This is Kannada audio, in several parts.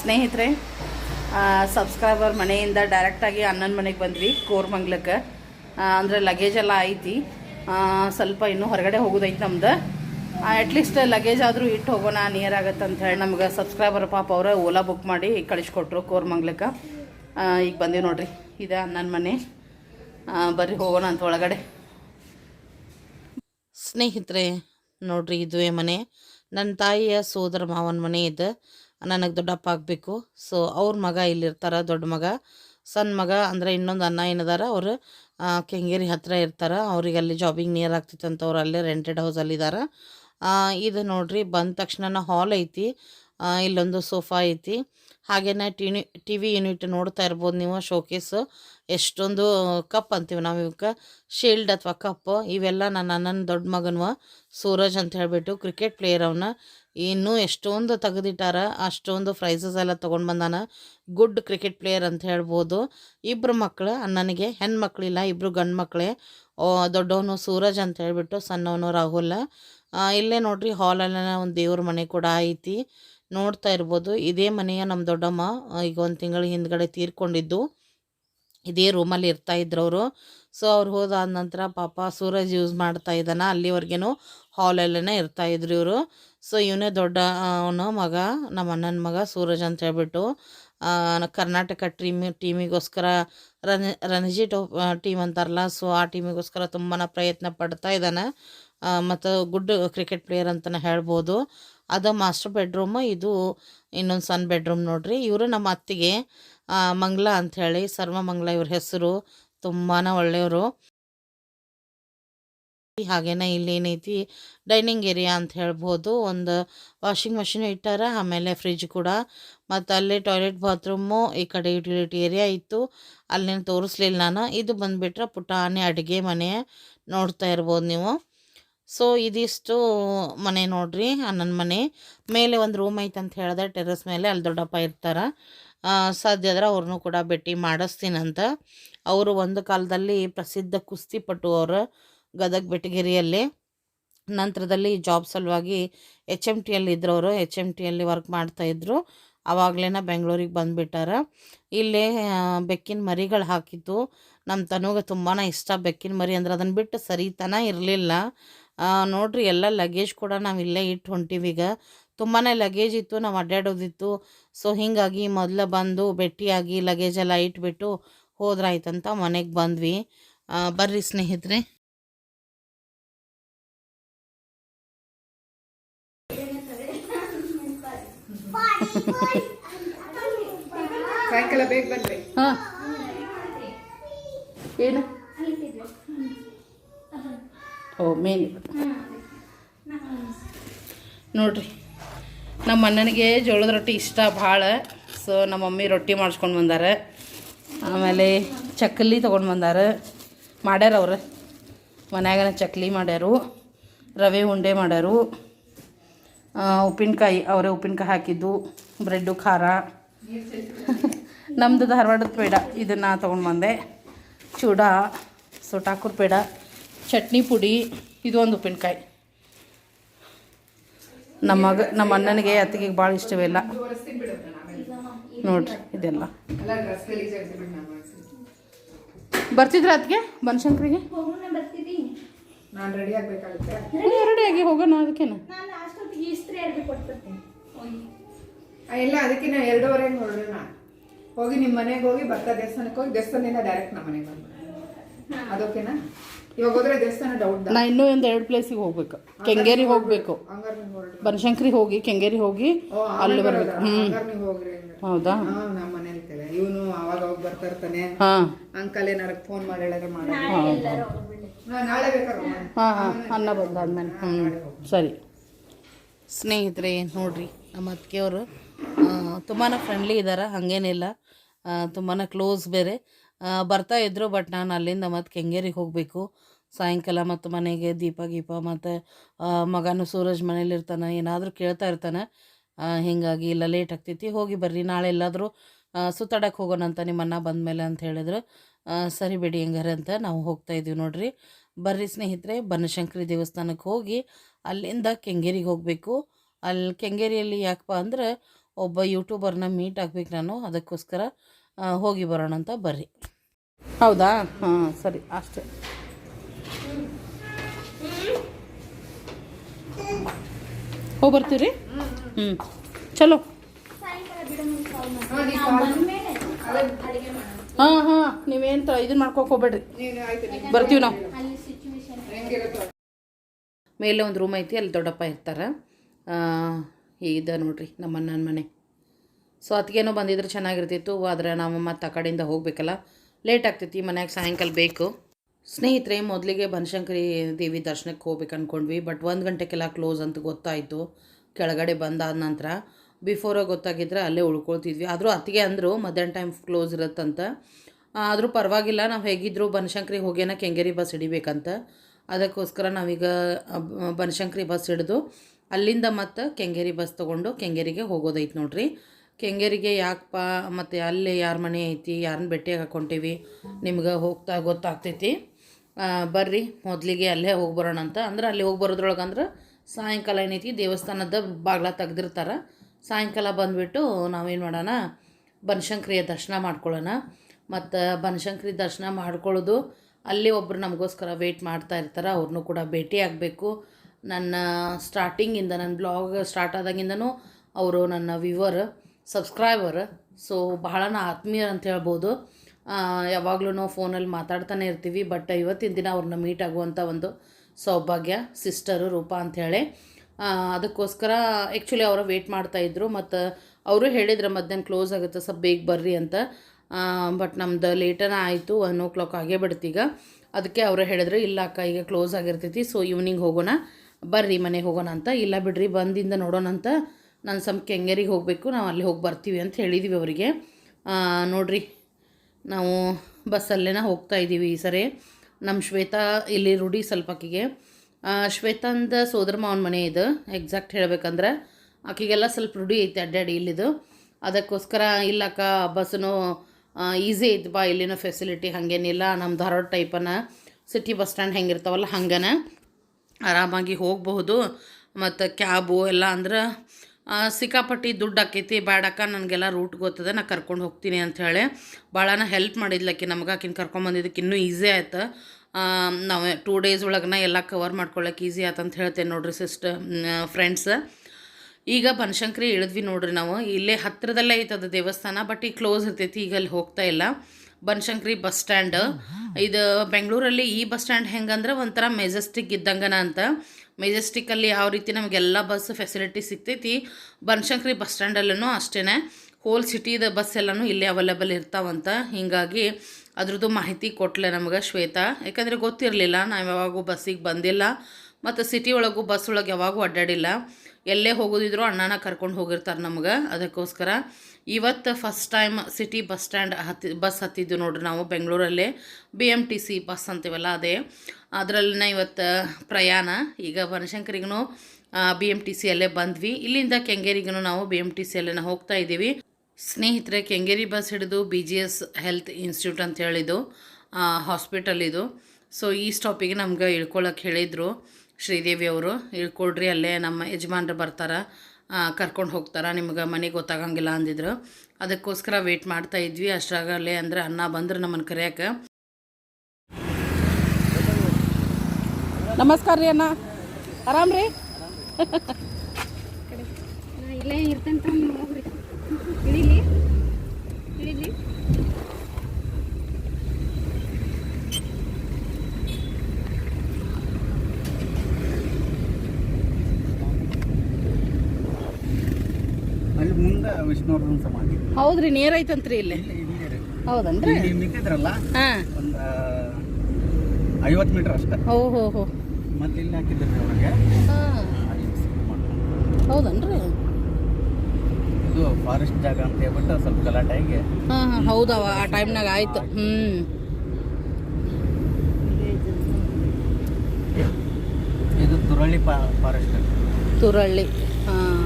ಸ್ನೇಹಿತರೆ ಸಬ್ಸ್ಕ್ರೈಬರ್ ಮನೆಯಿಂದ ಡೈರೆಕ್ಟಾಗಿ ಅಣ್ಣನ ಮನೆಗೆ ಬಂದ್ವಿ, ಕೋರ್ಮಂಗ್ಲಕ್ಕೆ. ಅಂದರೆ ಲಗೇಜ್ ಎಲ್ಲ ಐತಿ. ಸ್ವಲ್ಪ ಇನ್ನೂ ಹೊರಗಡೆ ಹೋಗೋದೈತಿ ನಮ್ದು. ಅಟ್ಲೀಸ್ಟ್ ಲಗೇಜ್ ಆದರೂ ಇಟ್ಟು ಹೋಗೋಣ ನಿಯರ್ ಆಗತ್ತೆ ಅಂತ ಹೇಳಿ ನಮ್ಗೆ ಸಬ್ಸ್ಕ್ರೈಬರ್ ಪಾಪ ಅವರ ಓಲಾ ಬುಕ್ ಮಾಡಿ ಕಳಿಸ್ಕೊಟ್ರು ಕೋರ್ಮಂಗ್ಲಕ್ಕೆ. ಈಗ ಬಂದೀವಿ ನೋಡ್ರಿ, ಇದೆ ಅಣ್ಣನ ಮನೆ. ಬರ್ರಿ ಹೋಗೋಣ ಅಂತ ಒಳಗಡೆ. ಸ್ನೇಹಿತರೆ, ನೋಡ್ರಿ ಇದುವೇ ಮನೆ. ನನ್ನ ತಾಯಿಯ ಸೋದರ ಮಾವನ ಮನೆ ಇದೆ. ನನಗೆ ದೊಡ್ಡಪ್ಪ ಆಗಬೇಕು. ಸೊ ಅವ್ರ ಮಗ ಇಲ್ಲಿರ್ತಾರ, ದೊಡ್ಡ ಮಗ. ಸಣ್ಣ ಮಗ ಅಂದರೆ ಇನ್ನೊಂದು ಅಣ್ಣ ಏನದಾರ, ಅವರು ಕೆಂಗೇರಿ ಹತ್ತಿರ ಇರ್ತಾರ. ಅವ್ರಿಗೆ ಅಲ್ಲಿ ಜಾಬಿಗೆ ನಿಯರ್ ಆಗ್ತಿತ್ತಂತ ಅವ್ರು ಅಲ್ಲೇ ರೆಂಟೆಡ್ ಹೌಸಲ್ಲಿ ಇದ್ದಾರೆ ಇದು ನೋಡ್ರಿ ಬಂದ ತಕ್ಷಣ ಹಾಲ್ ಐತಿ. ಇಲ್ಲೊಂದು ಸೋಫಾ ಐತಿ. ಹಾಗೇನೆ ಟಿನಿ ಟಿ ವಿ ಯೂನಿಟ್ ನೋಡ್ತಾ ಇರ್ಬೋದು ನೀವು ಶೋಕೇಸು ಎಷ್ಟೊಂದು ಕಪ್ ಅಂತೀವಿ ನಾವು ಇವಕ್ಕೆ ಶೀಲ್ಡ್ ಅಥವಾ ಕಪ್ ಇವೆಲ್ಲ ನನ್ನ ಅಣ್ಣನ ದೊಡ್ಡ ಮಗನವ. ಸೂರಜ್ ಅಂತ ಹೇಳಿಬಿಟ್ಟು ಕ್ರಿಕೆಟ್ ಪ್ಲೇಯರ್ ಅವನ. ಇನ್ನೂ ಎಷ್ಟೊಂದು ತೆಗೆದಿಟ್ಟಾರ, ಅಷ್ಟೊಂದು ಪ್ರೈಸಸ್ ಎಲ್ಲ ತೊಗೊಂಡು ಬಂದಾನ. ಗುಡ್ ಕ್ರಿಕೆಟ್ ಪ್ಲೇಯರ್ ಅಂತ ಹೇಳ್ಬೋದು. ಇಬ್ಬರು ಮಕ್ಕಳು ಅಣ್ಣನಿಗೆ ಹೆಣ್ಣು ಮಕ್ಕಳಿಲ್ಲ ಇಬ್ಬರು ಗಂಡು ಮಕ್ಕಳೇ ದೊಡ್ಡವನು ಸೂರಜ್ ಅಂತ ಹೇಳಿಬಿಟ್ಟು ಸಣ್ಣವನು ರಾಹುಲ್. ಇಲ್ಲೇ ನೋಡ್ರಿ ಹಾಲಲ್ಲ ಒಂದು ದೇವ್ರ ಮನೆ ಕೂಡ ಐತಿ. ನೋಡ್ತಾ ಇರ್ಬೋದು. ಇದೇ ಮನೆಯ ನಮ್ಮ ದೊಡ್ಡಮ್ಮ ಈಗ ಒಂದು ತಿಂಗಳ ಹಿಂದ್ಗಡೆ ತೀರ್ಕೊಂಡಿದ್ದು. ಇದೇ ರೂಮಲ್ಲಿ ಇರ್ತಾ ಇದ್ರವರು ಸೊ ಅವ್ರು ಹೋದಾದ ನಂತರ ಪಾಪ ಸೂರಜ್ ಯೂಸ್ ಮಾಡ್ತಾ ಇದ್ದಾನ. ಅಲ್ಲಿವರೆಗೇನು ಹಾಲಲ್ಲೇ ಇರ್ತಾ ಇದ್ರು ಇವರು. ಸೊ ಇವನೇ ದೊಡ್ಡ ಅವನು ಮಗ, ನಮ್ಮ ಅಣ್ಣನ ಮಗ ಸೂರಜ್ ಅಂತ ಹೇಳ್ಬಿಟ್ಟು ಕರ್ನಾಟಕ ಟೀಮ್ ಟೀಮಿಗೋಸ್ಕರ ರಣ, ರಣಜಿ ಟೋ ಟೀಮ್ ಅಂತಾರಲ್ಲ ಸೊ ಆ ಟೀಮಿಗೋಸ್ಕರ ತುಂಬಾ ಪ್ರಯತ್ನ ಪಡ್ತಾ ಇದ್ದಾನೆ. ಮತ್ತು ಗುಡ್ ಕ್ರಿಕೆಟ್ ಪ್ಲೇಯರ್ ಅಂತಲೇ ಹೇಳ್ಬೋದು. ಅದು ಮಾಸ್ಟರ್ ಬೆಡ್ರೂಮ್ ಇದು ಇನ್ನೊಂದು ಸಣ್ಣ ಬೆಡ್ರೂಮ್ ನೋಡ್ರಿ. ಇವರು ನಮ್ಮ ಅತ್ತಿಗೆ ಅಂತ ಮಂಗ್ಲ ಅಂಥೇಳಿ ಸರ್ವಮಂಗ್ಲ ಇವ್ರ ಹೆಸರು. ತುಂಬಾ ಒಳ್ಳೆಯವರು. ಹಾಗೇನೆ ಇಲ್ಲಿ ಏನೈತಿ, ಡೈನಿಂಗ್ ಏರಿಯಾ ಅಂತ ಹೇಳ್ಬೋದು. ಒಂದು ವಾಷಿಂಗ್ ಮಷಿನ್ ಇಟ್ಟಾರ, ಆಮೇಲೆ ಫ್ರಿಜ್ ಕೂಡ. ಮತ್ತು ಅಲ್ಲೇ ಟಾಯ್ಲೆಟ್ ಬಾತ್ರೂಮು, ಈ ಕಡೆ ಯುಟಿಲಿಟಿ ಏರಿಯಾ ಇತ್ತು. ಅಲ್ಲೇನು ತೋರಿಸ್ಲಿಲ್ಲ ನಾನು. ಇದು ಬಂದುಬಿಟ್ರೆ ಪುಟಾಣಿ ಅಡುಗೆ ಮನೆ ನೋಡ್ತಾ ಇರ್ಬೋದು ನೀವು. ಸೊ, ಇದಿಷ್ಟು ಮನೆ ನೋಡ್ರಿ ನನ್ನ ಮನೆ. ಮೇಲೆ ಒಂದು ರೂಮ್ ಐತೆ ಅಂತ ಹೇಳಿದೆ, ಟೆರೆಸ್ ಮೇಲೆ. ಅಲ್ಲಿ ದೊಡ್ಡಪ್ಪ ಇರ್ತಾರೆ. ಸಾಧ್ಯ ಆದರೆ ಅವ್ರನ್ನೂ ಕೂಡ ಭೇಟಿ ಮಾಡಿಸ್ತೀನಂತ. ಅವರು ಒಂದು ಕಾಲದಲ್ಲಿ ಪ್ರಸಿದ್ಧ ಕುಸ್ತಿಪಟು ಅವರು ಗದಗ ಬೆಟಗೇರಿಯಲ್ಲಿ, ನಂತರದಲ್ಲಿ ಜಾಬ್ ಸಲುವಾಗಿ ಎಚ್ ಎಂ ಟಿಯಲ್ಲಿ ಇದ್ರವರು, ಎಚ್ ಎಂ ಟಿಯಲ್ಲಿ ವರ್ಕ್ ಮಾಡ್ತಾಯಿದ್ರು ಅವಾಗಲೇನ ಬೆಂಗಳೂರಿಗೆ ಬಂದುಬಿಟ್ಟಾರ. ಇಲ್ಲೇ ಬೆಕ್ಕಿನ ಮರಿಗಳು ಹಾಕಿತ್ತು ನಮ್ಮ ತನುಗೆ ತುಂಬಾ ಇಷ್ಟ ಬೆಕ್ಕಿನ ಮರಿ ಅಂದ್ರೆ ಅದನ್ನು ಬಿಟ್ಟು ಸರಿತನ ಇರಲಿಲ್ಲ. ನೋಡ್ರಿ ಎಲ್ಲ ಲಗೇಜ್ ಕೂಡ ನಾವು ಇಲ್ಲೇ ಇಟ್ಟು ಹೊಂಟಿವೀಗ. ತುಂಬಾ ಲಗೇಜ್ ಇತ್ತು ನಾವು ಅಡ್ಡಾಡೋದಿತ್ತು ಸೊ ಹೀಗಾಗಿ ಮೊದಲು ಬಂದು ಭೇಟಿಯಾಗಿ ಲಗೇಜ್ ಎಲ್ಲ ಇಟ್ಬಿಟ್ಟು ಹೋದ್ರಾಯ್ತಂತ ಮನೆಗೆ ಬಂದ್ವಿ. ಬರ್ರಿ ಸ್ನೇಹಿತರೆ. ಸಾಯಂಕಾಲ ಬೇಗ ಬನ್ರಿ. ಹಾಂ. ಏನು? Oh man. ನೋಡ್ರಿ. ನಮ್ಮ ಅಣ್ಣನಿಗೆ ಜೋಳದ ರೊಟ್ಟಿ ಇಷ್ಟ ಭಾಳ. ಸೊ ನಮ್ಮ ಮಮ್ಮಿ ರೊಟ್ಟಿ ಮಾಡಿಸ್ಕೊಂಡು ಬಂದಾರ. ಆಮೇಲೆ ಚಕ್ಕಲಿ ತೊಗೊಂಡು ಬಂದಾರ. ಮಾಡ್ಯಾರ ಅವ್ರು. ಮನ್ಯಾಗನ ಚಕ್ಲಿ ಮಾಡ್ಯಾರು. ರವೆ ಉಂಡೆ ಮಾಡ್ಯಾರು. ಉಪ್ಪಿನಕಾಯಿ, ಅವರೇ ಉಪ್ಪಿನಕಾಯಿ ಹಾಕಿದ್ದು. ಬ್ರೆಡ್ಡು, ಖಾರ. ನಮ್ಮದು ಧಾರವಾಡದ ಪೇಡ. ಇದನ್ನು ತೊಗೊಂಡು ಬಂದೆ. ಚೂಡ ಸೊ ಟಾಕೂರ್ ಪೇಡ, ಚಟ್ನಿ ಪುಡಿ, ಇದು ಒಂದು ಉಪ್ಪಿನಕಾಯಿ. ನಮ್ಮ ಮಗ ನಮ್ಮ ಅಣ್ಣನಿಗೆ ಅತ್ತಿಗೆ ಭಾಳ ಇಷ್ಟವೆಲ್ಲ ನೋಡ್ರಿ ಇದೆಲ್ಲ. ನಾನು ಬರ್ತಿದ್ರ ಅದಕ್ಕೆ ಬನಶಂಕರಿಗೆ? ನಾನು ರೆಡಿ ಆಗ್ಬೇಕಾಗುತ್ತೆ. ರೆಡಿ ಆಗಿ ಹೋಗೋಣ ಅದಕ್ಕೇನು. ನಾನು ಇಲ್ಲ ಅದಕ್ಕೆ ನಾ ಎರಡೂವರೆಗೆ ನೋಡೋಣ ಹೋಗಿ ನಿಮ್ಮ ಮನೆಗೆ ಹೋಗಿ ಬರ್ತಾ ದೇವಸ್ಥಾನಕ್ಕೆ ಹೋಗಿ ದೇವಸ್ಥಾನದಿಂದ ಡೈರೆಕ್ಟ್ ನಮ್ಮ ಮನೆಗೆ ಬಂದ್ಬಿಡೋಣ ಅದೋಕೆನಾ? ಇವಾಗ ಹೋದ್ರೆ ದೇವಸ್ಥಾನ ಡೌಟ್ ನಾ ಇನ್ನೂ ಒಂದು ಎರಡು ಪ್ಲೇಸಿಗೆ ಹೋಗ್ಬೇಕು. ಕೆಂಗೇರಿಗೆ ಹೋಗ್ಬೇಕು. ಬನಶಂಕರಿ ಹೋಗಿ ಕೆಂಗೇರಿ ಹೋಗಿ ಅಲ್ಲಿ ಬರ್ಬೇಕು. ಹ್ಮ್. ಹೌದಾ? ನಮ್ಮ ಮನೇಲಿ ಇವನು ಅವಾಗ ಹೋಗಿ ಬರ್ತಾ ಇರ್ತಾನೆ. ಹಾಂ. ಅಂಕಲ್ ಏನಾರ ಫೋನ್ ಮಾಡಿ ಹೇಳಿದ್ರೆ ಮಾಡಿ. ನಾಳೆ ಎಲ್ಲರೂ ಹೋಗ್ಬಿಡಿ ನಾಳೆ ಬೇಕಾದ್ರೆ ಹೋಗೋಣ. ಹಾಂ ಹಾಂ ಅನ್ನ ಬಂದಾದ್ಮೇಲೆ. ಹ್ಞೂ ಸರಿ. ಸ್ನೇಹಿತರೆ ನೋಡ್ರಿ ನಮ್ಮ ಅತ್ತಿಗೆಯವರು ತುಂಬಾ ಫ್ರೆಂಡ್ಲಿ ಇದ್ದಾರೆ ಹಾಗೇನಿಲ್ಲ. ತುಂಬಾ ಕ್ಲೋಸ್ ಬೇರೆ. ಬರ್ತಾ ಇದ್ರು ಬಟ್ ನಾನು ಅಲ್ಲಿಂದ ಮತ್ತು ಕೆಂಗೇರಿಗೆ ಹೋಗಬೇಕು. ಸಾಯಂಕಾಲ ಮತ್ತು ಮನೆಗೆ ದೀಪ, ಗೀಪ ಮತ್ತು ಮಗನು ಸೂರಜ್ ಮನೇಲಿ ಇರ್ತಾನೆ, ಏನಾದರೂ ಕೇಳ್ತಾ ಇರ್ತಾನೆ. ಹೀಗಾಗಿ ಇಲ್ಲ ಲೇಟ್ ಆಗ್ತೈತಿ, ಹೋಗಿ ಬರ್ರಿ, ನಾಳೆ ಎಲ್ಲಾದರೂ ಸುತ್ತಾಡಕ್ಕೆ ಹೋಗೋಣ ಅಂತ ಬಂದ ಮೇಲೆ ಅಂತ ಹೇಳಿದ್ರು. ಸರಿ ಬಿಡಿ ಹೆಂಗಾರೆ ಅಂತ ನಾವು ಹೋಗ್ತಾ ಇದ್ದೀವಿ ನೋಡ್ರಿ. ಬರ್ರಿ ಸ್ನೇಹಿತರೆ, ಬನಶಂಕರಿ ದೇವಸ್ಥಾನಕ್ಕೆ ಹೋಗಿ ಅಲ್ಲಿಂದ ಕೆಂಗೇರಿಗೆ ಹೋಗಬೇಕು. ಅಲ್ಲಿ ಕೆಂಗೇರಿಯಲ್ಲಿ ಯಾಕಪ್ಪ ಅಂದ್ರೆ ಒಬ್ಬ ಯೂಟ್ಯೂಬರ್ನ ಮೀಟ್ ಆಗ್ಬೇಕು ನಾನು, ಅದಕ್ಕೋಸ್ಕರ. ಹೋಗಿ ಬರೋಣ ಅಂತ ಬರ್ರಿ. ಹೌದಾ? ಹಾಂ ಸರಿ ಅಷ್ಟೇ. ಹೋಗಿ ಬರ್ತೀವಿ ಹ್ಞೂ ಚಲೋ. ಹಾ, ಹಾಂ ನೀವೇನು ಇದನ್ನ ಮಾಡ್ಕೋಕೆ ಹೋಗ್ಬೇಡ್ರಿ. ಬರ್ತೀವಿ ನಾವು. ಮೇಲೆ ಒಂದು ರೂಮ್ ಐತಿ ಅಲ್ಲಿ ದೊಡ್ಡಪ್ಪ ಇರ್ತಾರೆ. ಈಗ ನೋಡ್ರಿ ನಮ್ಮ ಅಣ್ಣನ ಮನೆ. ಸೊ ಅದಕ್ಕೇನೋ ಬಂದಿದ್ರೆ, ಚೆನ್ನಾಗಿರ್ತಿತ್ತು. ಆದರೆ ನಾವು ಮತ್ತೆ ಆ ಕಡೆಯಿಂದ ಹೋಗಬೇಕಲ್ಲ. ಲೇಟ್ ಆಗ್ತೈತಿ ಮನೆಯಾಗ ಸಾಯಂಕಾಲ ಬೇಕು. ಸ್ನೇಹಿತರೆ, ಮೊದಲಿಗೆ ಬನಶಂಕರಿ ದೇವಿ ದರ್ಶನಕ್ಕೆ ಹೋಗ್ಬೇಕು ಅಂದ್ಕೊಂಡ್ವಿ ಬಟ್ ಒಂದು ಗಂಟೆಗೆಲ್ಲ ಕ್ಲೋಸ್ ಅಂತ ಗೊತ್ತಾಯಿತು. ಕೆಳಗಡೆ ಬಂದಾದ ನಂತರ ಬಿಫೋರಾಗಿ ಗೊತ್ತಾಗಿದ್ದರೆ ಅಲ್ಲೇ ಉಳ್ಕೊಳ್ತಿದ್ವಿ. ಆದರೂ ಅತ್ತಿಗೆ ಅಂದರು, ಮಧ್ಯಾಹ್ನ ಟೈಮ್ ಕ್ಲೋಸ್ ಇರುತ್ತಂತ. ಆದರೂ ಪರವಾಗಿಲ್ಲ, ನಾವು ಹೇಗಿದ್ರು ಬನಶಂಕರಿ ಹೋಗ್ಯಾನ ಕೆಂಗೇರಿ ಬಸ್ ಹಿಡಿಬೇಕಂತ. ಅದಕ್ಕೋಸ್ಕರ ನಾವೀಗ ಬನಶಂಕರಿ ಬಸ್ ಹಿಡಿದು ಅಲ್ಲಿಂದ ಮತ್ತು ಕೆಂಗೇರಿ ಬಸ್ ತೊಗೊಂಡು ಕೆಂಗೇರಿಗೆ ಹೋಗೋದೈತೆ ನೋಡ್ರಿ. ಕೆಂಗೇರಿಗೆ ಯಾಕಪ್ಪ, ಮತ್ತು ಅಲ್ಲೇ ಯಾರ ಮನೆ ಐತಿ ಯಾರನ್ನ ಭೇಟಿಯಾಗಿ ಹಾಕ್ಕೊಂತೀವಿ ನಿಮ್ಗೆ ಹೋಗ್ತಾ ಗೊತ್ತಾಗ್ತೈತಿ. ಬರ್ರಿ, ಮೊದಲಿಗೆ ಅಲ್ಲೇ ಹೋಗಿ ಬರೋಣ ಅಂತ. ಅಂದ್ರೆ ಅಲ್ಲಿ ಹೋಗಿ ಬರೋದ್ರೊಳಗೆ ಅಂದ್ರೆ ಸಾಯಂಕಾಲ ಏನೈತಿ, ದೇವಸ್ಥಾನದ ಬಾಗ್ಲ ತೆಗ್ದಿರ್ತಾರೆ. ಸಾಯಂಕಾಲ ಬಂದುಬಿಟ್ಟು ನಾವೇನು ಮಾಡೋಣ, ಬನಶಂಕರಿಯ ದರ್ಶನ ಮಾಡ್ಕೊಳ್ಳೋಣ. ಮತ್ತು ಬನಶಂಕರಿ ದರ್ಶನ ಮಾಡ್ಕೊಳ್ಳೋದು ಅಲ್ಲಿ ಒಬ್ಬರು ನಮಗೋಸ್ಕರ ವೆಯ್ಟ್ ಮಾಡ್ತಾ ಇರ್ತಾರೆ ಅವ್ರನ್ನೂ ಕೂಡ ಭೇಟಿ ಆಗಬೇಕು. ನನ್ನ ಸ್ಟಾರ್ಟಿಂಗಿಂದ ನನ್ನ ಬ್ಲಾಗ್ ಸ್ಟಾರ್ಟ್ ಆದಾಗಿಂದನೂ, ಅವರು ನನ್ನ ವ್ಯೂವರ್ ಸಬ್ಸ್ಕ್ರೈಬರ್ ಸೊ ಬಹಳನ ಆತ್ಮೀಯರು ಅಂತ ಹೇಳ್ಬೋದು. ಯಾವಾಗಲೂ ಫೋನಲ್ಲಿ ಮಾತಾಡ್ತಾನೆ ಇರ್ತೀವಿ ಬಟ್ ಇವತ್ತಿನ ದಿನ ಅವ್ರನ್ನ ಮೀಟ್ ಆಗುವಂಥ ಒಂದು ಸೌಭಾಗ್ಯ ಸಿಸ್ಟರು ರೂಪ ಅಂಥೇಳಿ ಅದಕ್ಕೋಸ್ಕರ ಆ್ಯಕ್ಚುಲಿ ಅವರು ವೆಯ್ಟ್ ಮಾಡ್ತಾಯಿದ್ರು ಮತ್ತು ಅವರು ಹೇಳಿದ್ರು ಮಧ್ಯಾಹ್ನ ಕ್ಲೋಸ್ ಆಗುತ್ತೆ, ಸ್ವಲ್ಪ ಬೇಗ ಬರ್ರಿ ಅಂತ. ಬಟ್ ನಮ್ದು ಲೇಟನ ಆಯಿತು ಒನ್ ಓ ಕ್ಲಾಕ್ ಆಗೇ ಬಿಡ್ತೀಗ. ಅದಕ್ಕೆ ಅವರು ಹೇಳಿದ್ರು, ಇಲ್ಲ ಅಕ್ಕ, ಈಗ ಕ್ಲೋಸ್ ಆಗಿರ್ತೈತಿ ಸೊ ಈವ್ನಿಂಗ್ ಹೋಗೋಣ, ಬರ್ರಿ ಮನೆಗೆ ಹೋಗೋಣ ಅಂತ, ಇಲ್ಲ ಬಿಡ್ರಿ ಬಂದಿಂದ ನೋಡೋಣ ಅಂತ ನಾನು ಸಮ್ ಕೆಂಗೇರಿಗೆ ಹೋಗಬೇಕು, ನಾವು ಅಲ್ಲಿ ಹೋಗಿ ಬರ್ತೀವಿ ಅಂತ ಹೇಳಿದ್ದೀವಿ ಅವರಿಗೆ. ನೋಡ್ರಿ, ನಾವು ಬಸ್ಸಲ್ಲೇನ ಹೋಗ್ತಾ ಇದ್ದೀವಿ ಈ ಸರಿ. ನಮ್ಮ ಶ್ವೇತಾ ಇಲ್ಲಿ ರೂಢಿ ಸ್ವಲ್ಪ ಆಕಿಗೆ ಶ್ವೇತಾಂದ ಸೋದರ ಮಾವನ ಮನೆ ಇದು ಎಕ್ಸಾಕ್ಟ್ ಹೇಳ್ಬೇಕಂದ್ರೆ. ಆಕಿಗೆಲ್ಲ ಸ್ವಲ್ಪ ರೂಢಿ ಐತೆ ಅಡ್ಡಾಡಿ ಇಲ್ಲಿದು. ಅದಕ್ಕೋಸ್ಕರ ಇಲ್ಲಕ್ಕ ಬಸ್ಸು ಈಸಿ ಐತೆ ಬಾ, ಇಲ್ಲಿನ ಫೆಸಿಲಿಟಿ ಹಾಗೇನಿಲ್ಲ ನಮ್ಮ ಧಾರವಾಡ ಟೈಪನ ಸಿಟಿ ಬಸ್ ಸ್ಟ್ಯಾಂಡ್ ಹೆಂಗಿರ್ತಾವಲ್ಲ ಹಂಗನ. ಆರಾಮಾಗಿ ಹೋಗಬಹುದು. ಮತ್ತು ಕ್ಯಾಬು ಎಲ್ಲ ಅಂದ್ರೆ ಸಿಕ್ಕಾಪಟ್ಟಿ ದುಡ್ಡು ಆಕೈತಿ ಬ್ಯಾಡಕ್ಕ ನನಗೆಲ್ಲ ರೂಟ್ ಗೊತ್ತದೆ ನಾ ಕರ್ಕೊಂಡು ಹೋಗ್ತೀನಿ ಅಂಥೇಳಿ ಭಾಳನ ಹೆಲ್ಪ್ ಮಾಡಿದ್ಲಕ್ಕಿ ನಮ್ಗೆ ಆಕಿನ ಕರ್ಕೊಂಬಂದಿದ್ದಕ್ಕೆ ಇನ್ನೂ ಈಸಿ ಆಯ್ತು. ನಾವು ಟೂ ಡೇಸ್ ಒಳಗನ ಎಲ್ಲ ಕವರ್ ಮಾಡ್ಕೊಳ್ಳೋಕೆ ಈಸಿ ಆಯ್ತು ಅಂತ ಹೇಳ್ತೇನೆ ನೋಡಿರಿ ಸಿಸ್ಟ ಫ್ರೆಂಡ್ಸ್ ಈಗ ಬನಶಂಕರಿ ಇಳಿದ್ವಿ ನೋಡ್ರಿ ನಾವು. ಇಲ್ಲೇ ಹತ್ತಿರದಲ್ಲೇ ಐತದ ದೇವಸ್ಥಾನ ಬಟ್ ಈಗ ಕ್ಲೋಸ್ ಇರ್ತೈತಿ ಈಗ ಅಲ್ಲಿ ಹೋಗ್ತಾ ಇಲ್ಲ. ಬನಶಂಕರಿ ಬಸ್ ಸ್ಟ್ಯಾಂಡ್ ಇದು ಬೆಂಗಳೂರಲ್ಲಿ ಈ ಬಸ್ ಸ್ಟ್ಯಾಂಡ್ ಹೆಂಗಂದ್ರೆ ಒಂಥರ ಮೆಜೆಸ್ಟಿಕ್ ಇದ್ದಂಗನ ಅಂತ. ಮೆಜೆಸ್ಟಿಕ್ಕಲ್ಲಿ ಯಾವ ರೀತಿ ನಮಗೆಲ್ಲ ಬಸ್ ಫೆಸಿಲಿಟಿ ಸಿಗ್ತೈತಿ, ಬನಶಂಕರಿ ಬಸ್ ಸ್ಟ್ಯಾಂಡಲ್ಲೂ ಅಷ್ಟೇ ಹೋಲ್ ಸಿಟಿದ ಬಸ್ ಎಲ್ಲನೂ ಇಲ್ಲೇ ಅವೈಲೇಬಲ್ ಇರ್ತಾವಂತ. ಹೀಗಾಗಿ ಅದ್ರದ್ದು ಮಾಹಿತಿ ಕೊಟ್ಲೆ ನಮಗೆ ಶ್ವೇತಾ. ಯಾಕಂದರೆ ಗೊತ್ತಿರಲಿಲ್ಲ, ನಾವು ಯಾವಾಗೂ ಬಸ್ಸಿಗೆ ಬಂದಿಲ್ಲ. ಮತ್ತು ಸಿಟಿ ಒಳಗೂ ಬಸ್ ಒಳಗೆ ಯಾವಾಗೂ ಅಡ್ಡಾಡಿಲ್ಲ. ಎಲ್ಲೇ ಹೋಗೋದಿದ್ರು ಅಣ್ಣನ ಕರ್ಕೊಂಡು ಹೋಗಿರ್ತಾರೆ ನಮ್ಗೆ. ಅದಕ್ಕೋಸ್ಕರ ಇವತ್ತು first time city bus stand ಹತ್ತಿ ಬಸ್ ಹತ್ತಿದ್ದು ನೋಡ್ರಿ ನಾವು ಬೆಂಗಳೂರಲ್ಲೇ. B M T C bus ಅಂತೀವಲ್ಲ ಅದೇ. ಅದರಲ್ಲಿನ ಇವತ್ತು ಪ್ರಯಾಣ. ಈಗ ಬನಶಂಕರಿಗೂ ಬಿ ಎಂ ಟಿ ಸಿಯಲ್ಲೇ ಬಂದ್ವಿ. ಇಲ್ಲಿಂದ ಕೆಂಗೇರಿಗೂ ನಾವು ಬಿ ಎಂ ಟಿ ಸಿಯಲ್ಲೇ ಹೋಗ್ತಾ ಇದ್ದೀವಿ. ಸ್ನೇಹಿತರೆ, ಕೆಂಗೇರಿ ಬಸ್ ಹಿಡಿದು B G S health institute ಅಂತ ಹೇಳಿದ್ದು ಹಾಸ್ಪಿಟಲ್ ಇದು. ಸೊ ಈ ಸ್ಟಾಪಿಗೆ ನಮ್ಗೆ ಇಳ್ಕೊಳಕ್ಕೆ ಹೇಳಿದರು ಶ್ರೀದೇವಿ ಅವರು. ಇಳ್ಕೊಳ್ರಿ ಅಲ್ಲೇ ನಮ್ಮ ಯಜಮಾನ್ರು ಬರ್ತಾರೆ. ಕರ್ಕೊಂಡು ಹೋಗ್ತಾರೆ. ನಿಮ್ಗೆ ಮನೆಗೆ ಗೊತ್ತಾಗಂಗಿಲ್ಲ ಅಂದಿದ್ರು. ಅದಕ್ಕೋಸ್ಕರ ವೆಯ್ಟ್ ಮಾಡ್ತಾ ಇದ್ವಿ. ಅಷ್ಟರಾಗಲ್ಲೇ ಅಂದರೆ ಅನ್ನ ಬಂದ್ರೆ ನಮ್ಮನ್ನು ಕರೆಯೋಕೆ. ನಮಸ್ಕಾರ ರೀ ಅಣ್ಣ. ಆರಾಮ್ ರೀ? ಇಲ್ಲೇ ಇರ್ತಂತ ಅಲ್ಲಿ ಮುಂದೆ ವಿಷ್ಣುವರ್ಧನ ಸಮಾಧಿ ಹೌದ್ರಿ ನೇರ ಐತಂತ್ರಿ ಇಲ್ಲಿ. ಹೌದನ್ರಿ ಇಲ್ಲಿ ನಿಂತಿದ್ರಲ್ಲ ಹಾಂ. ಒಂದು ಐವತ್ತು ಮೀಟರ್ ಅಷ್ಟೇ. ಹೋ ಹೋ ಹೋ. ಮತ್ತೆ ಇಲ್ಲಿ ಹಾಕಿದ್ರಿ ಅವ್ರಿಗೆ. ಹೌದನ್ರಿ? ಇದು ಫಾರೆಸ್ಟ್ ಜಾಗ ಅಂತ ಹೇಳ್ಬಿಟ್ಟು ಸ್ವಲ್ಪ ಗಲಾಟೆ ಆಗಿ. ಹಾಂ ಹಾಂ ಹೌದವ ಆ ಟೈಮ್ನಾಗ ಆಯ್ತು. ಹ್ಞೂ ಇದು ತುರಳಿ ಫಾರೆಸ್ಟ್ ತುರಳ್ಳಿ ಹಾಂ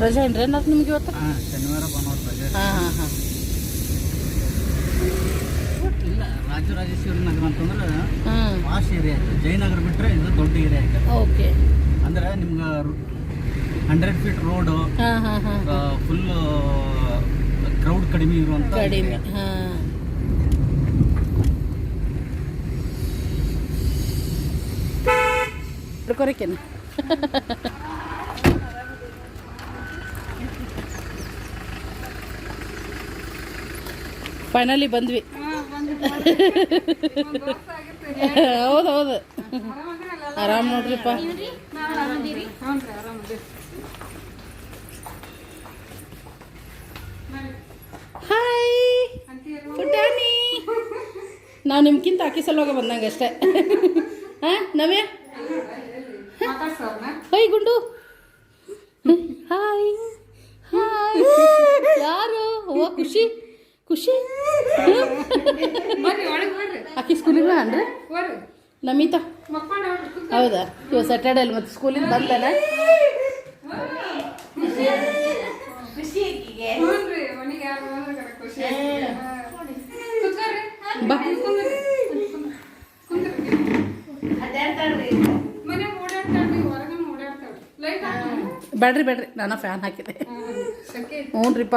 ರಜೆ ಏನ್ರಿ? ಏನಾರು ನಿಮ್ಗೆ ಇವತ್ತು? ಶನಿವಾರ ಭಾನುವಾರ ರಜೆ ಹಾಂ ಹಾಂ ಹಾಂ. ರಾಜರಾಜೇಶ್ವರಿ ನಗರ ಅಂತಂದ್ರೆ ಹಾಂ ವಾಶ್ ಏರಿಯಾ ಐತೆ ಜಯನಗರ ಬಿಟ್ಟರೆ ಇದು ದೊಡ್ಡ ಏರಿಯಾ ಐತೆ ಓಕೆ. ಅಂದ್ರೆ ನಿಮ್ಗೆ ಹಂಡ್ರೆಡ್ ಫೀಟ್ ರೋಡು ಹಾಂ ಹಾಂ ಹಾಂ ಫುಲ್ ಕ್ರೌಡ್ ಕಡಿಮೆ ಇರುವಂತ ಕಡಿಮೆ ಹಾಂ. ಫೈನಲಿ ಬಂದ್ವಿ. ಹೌದು ಹೌದು. ಆರಾಮ್ ನೋಡ್ರಿಪ್ಪ. ಹಾಯ್ ಪುಟಾಣಿ ನಾವು ನಿಮ್ಗಿಂತ ಆಕಿ ಸಲುವಾಗ ಬಂದಂಗೆ ಅಷ್ಟೇ. ಹಾಂ ನವ್ಯ? ಹೊಯ್ ಗುಂಡು. ಹಾಯ್ ಹಾಯ್ ಯಾರು? ಅವ್ವ ಖುಷಿ. ಖುಷಿ. ಆಕಿ ಸ್ಕೂಲಿಗೆ ಅನ್ರಿ ಬರ್ರಿ. ನಮಿತಾ. ಹೌದಾ? ಇವ ಸ್ಯಾಟರ್ಡೆ ಅಲ್ಲಿ ಮತ್ತೆ ಸ್ಕೂಲಿಂದ ಬಂದಲ್ಲ ಬಾ. ಬೇಡ್ರಿ ಬೇಡ್ರಿ. ನಾನು ಫ್ಯಾನ್ ಹಾಕಿದೆ. ಹ್ಞೂ ರೀಪ್ಪ